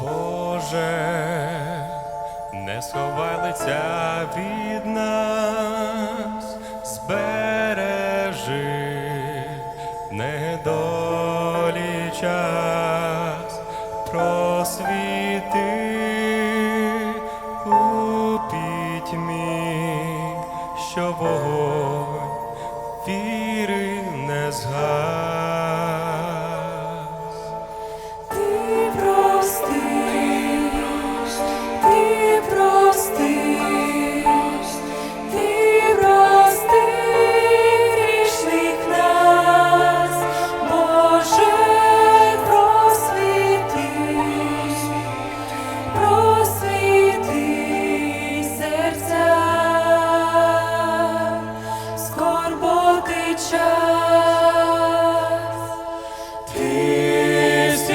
Боже, не сховай лиця від нас, збережи недолі час, просвіти у пітьмі, що вогонь віри не згас.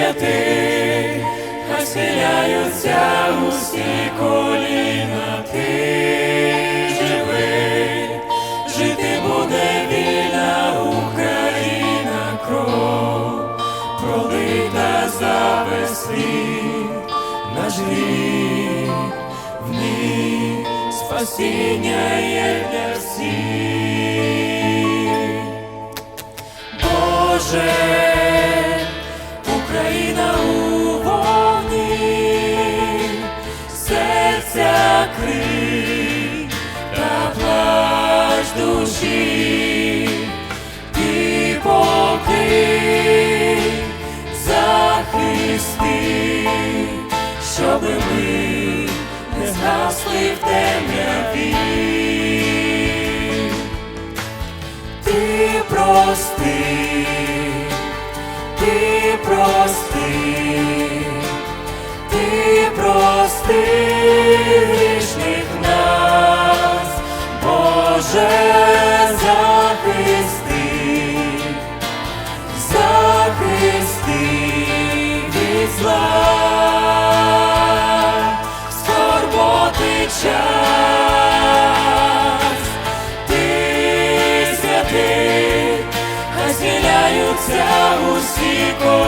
Святий, хай схиляються усі коліна, ти живий, жити буде вільна Україна, кров, пролита за світ, наш гріх, в ній спасіння є для всіх. Боже, в темряві. Ти прости, ти прости, ти прости грішних нас, Боже, захисти, захисти від час. Ти святий, хай схиляються усі коліна,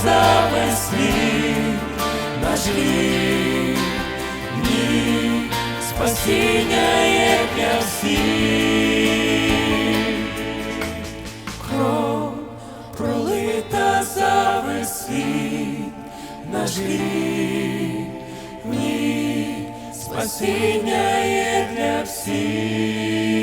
пролита за весь світ, наш гріх, ні, спасіння є для всіх. Кров пролита за весь світ, наш гріх, ні, спасіння є для всіх.